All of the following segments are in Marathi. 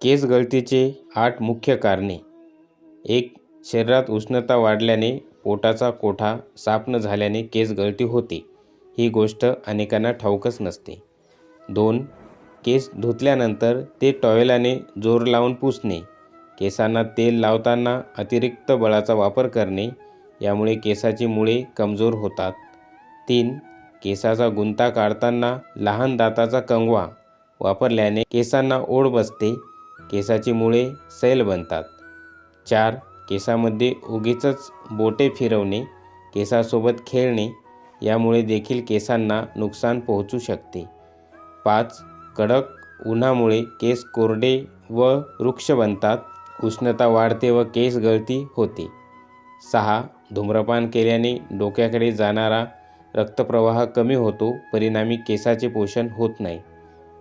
केस गळतीचे आठ मुख्य कारणे. एक शरीरात उष्णता वाढल्याने पोटाचा कोठा साफ न झाल्याने केस गळती होते. ही गोष्ट अनेकांना ठाऊकच नसते. दोन केस धुतल्यानंतर ते टॉवेलाने जोर लावून पुसणे. केसांना तेल लावताना अतिरिक्त बळाचा वापर करणे यामुळे केसाची मुळे कमजोर होतात. तीन केसाचा गुंता काढताना लहान दाताचा कंगवा वापरल्याने केसांना ओढ बसते. केसाची मुळे सैल बनतात. चार केसामध्ये उगीचच बोटे फिरवणे केसासोबत खेळणे यामुळे देखील केसांना नुकसान पोहोचू शकते. पाच कडक उन्हामुळे केस कोरडे व वृक्ष बनतात उष्णता वाढते व केस गळती होते. सहा धूम्रपान केल्याने डोक्याकडे जाणारा रक्तप्रवाह कमी होतो परिणामी केसाचे पोषण होत नाही.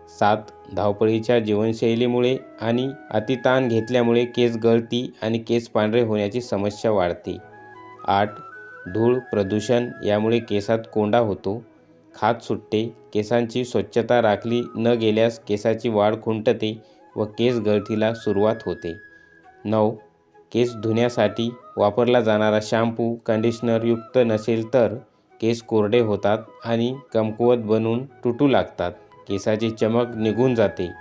सात धावपळीच्या जीवनशैलीमुळे आणि अतिताण घेतल्यामुळे केस गळती आणि केस पांढरे होण्याची समस्या वाढते. आठ धूळ प्रदूषण यामुळे केसात कोंडा होतो. खात सुटते केसांची स्वच्छता राखली न गेल्यास केसाची वाढ खुंटते व केस गळतीला सुरुवात होते. नऊ केस धुण्यासाठी वापरला जाणारा शॅम्पू कंडिशनर युक्त नसेल तर केस कोरडे होतात आणि कमकुवत बनून तुटू लागतात. केसाची चमक निघून जाते.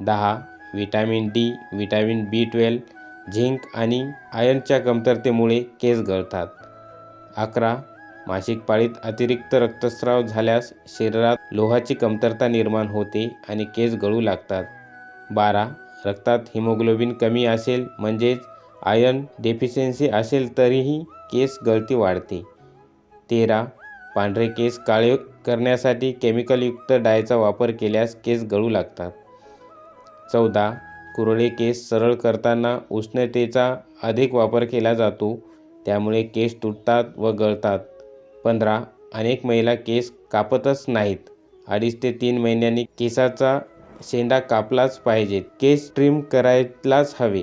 दहा vitamin D vitamin B twelve zinc आणि आयर्नच्या कमतरतेमुळे केस गळतात. अकरा मासिक पाळीत अतिरिक्त रक्तस्राव झाल्यास शरीरात लोहाची कमतरता निर्माण होते आणि केस गळू लागतात. बारा रक्तात हिमोग्लोबिन कमी असेल म्हणजेच आयर्न डेफिशियन्सी असेल तरीही केस गळती वाढते. तेरा पांढरे केस काळे करण्यासाठी केमिकलयुक्त डायचा वापर केल्यास केस गळू लागतात. चौदा. कुरळे केस सरळ करताना उष्णतेचा अधिक वापर केला जातो त्यामुळे केस तुटतात व गळतात. पंधरा. अनेक महिला केस कापतच नाहीत. अडीच ते तीन महिन्यांनी केसाचा शेंडा कापलाच पाहिजे केस ट्रिम करायलाच हवे.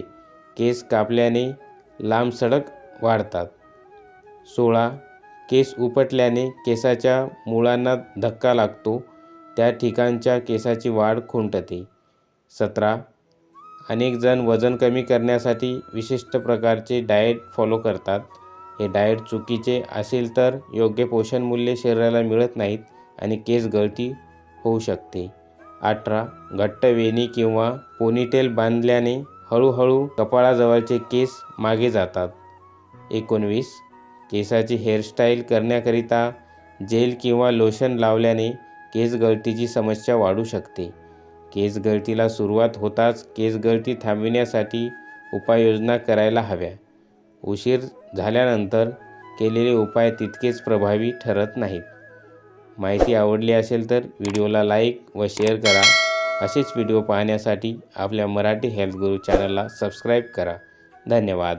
केस कापल्याने लांब सडक वाढतात. सोळा. केस उपटल्याने केसाच्या मुळांना धक्का लागतो. त्या ठिकाणच्या केसाची वाढ खुंटते. सतरा. अनेक जण वजन कमी करण्यासाठी विशिष्ट प्रकारचे डाएट फॉलो करतात. हे डाएट चुकीचे असेल तर योग्य पोषणमूल्य शरीराला मिळत नाहीत आणि केस गळती होऊ शकते. अठरा. घट्ट वेणी किंवा पोनीटेल बांधल्याने हळूहळू कपाळाजवळचे केस मागे जातात. एकोणवीस. केसाची हेअरस्टाईल करण्याकरिता जेल किंवा लोशन लावल्याने केस गळतीची समस्या वाढू शकते. केस गळतीला सुरुवात होताच केस गळती थांबविण्यासाठी उपाययोजना करायला हव्या. उशीर झाल्यानंतर केलेले उपाय तितकेच प्रभावी ठरत नाहीत. माहिती आवडली असेल तर व्हिडिओला लाईक व शेअर करा. असेच व्हिडिओ पाहण्यासाठी आपल्या मराठी हेल्थ गुरु चॅनलला सबस्क्राईब करा. धन्यवाद.